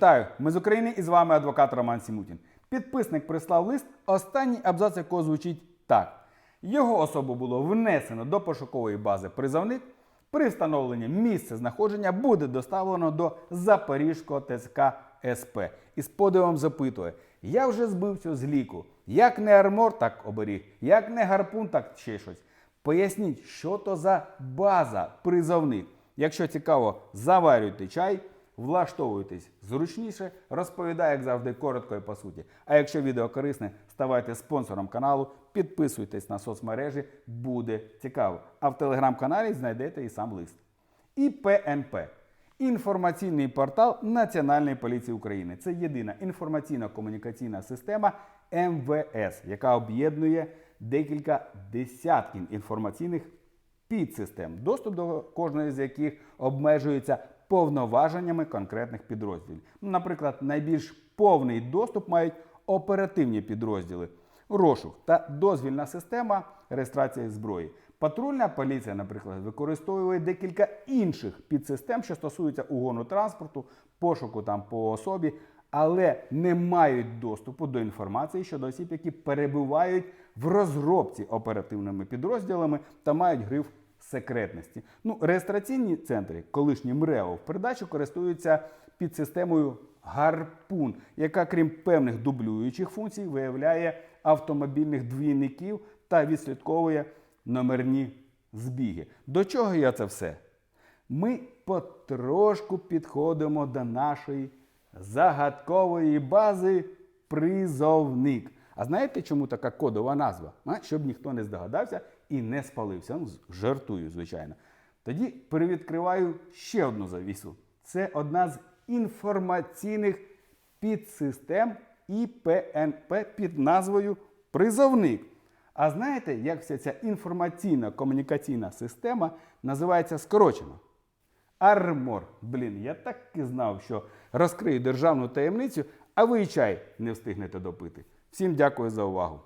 Вітаю! Ми з України і з вами адвокат Роман Сімутін. Підписник прислав лист, останній абзац якого звучить так. Його особу було внесено до пошукової бази призовник. При встановленні місця знаходження буде доставлено до Запорізького ТСК СП. І з подивом запитує: я вже збився з ліку. Як не армор, так оберіг, як не гарпун, так ще щось. Поясніть, що то за база призовник. Якщо цікаво, заварюйте чай, влаштовуйтесь зручніше, розповідаю, як завжди, коротко і по суті. А якщо відео корисне, ставайте спонсором каналу, підписуйтесь на соцмережі, буде цікаво. А в телеграм-каналі знайдете і сам лист. ІПНП інформаційний портал Національної поліції України. Це єдина інформаційно-комунікаційна система МВС, яка об'єднує декілька десятків інформаційних підсистем, доступ до кожної з яких обмежується повноваженнями конкретних підрозділів. Ну, Наприклад, найбільш повний доступ мають оперативні підрозділи, розшук та дозвільна система реєстрації зброї. Патрульна поліція, наприклад, використовує декілька інших підсистем, що стосуються угону транспорту, пошуку там по особі, але не мають доступу до інформації щодо осіб, які перебувають в розробці оперативними підрозділами та мають гриф секретності. Ну, реєстраційні центри, колишні МРЕО, в передачу користуються підсистемою Гарпун, яка, крім певних дублюючих функцій, виявляє автомобільних двійників та відслідковує номерні збіги. До чого я це все? Ми потрошку підходимо до нашої загадкової бази призовник. А знаєте, чому така кодова назва? А? Щоб ніхто не здогадався і не спалився. Ну, жартую, звичайно. Тоді перевідкриваю ще одну завісу. Це одна з інформаційних підсистем ІПНП під назвою призовник. А знаєте, як вся ця інформаційно-комунікаційна система називається скорочено? Армор. Блін, я так і знав, що розкрию державну таємницю, а ви і чай не встигнете допити. Всім дякую за увагу.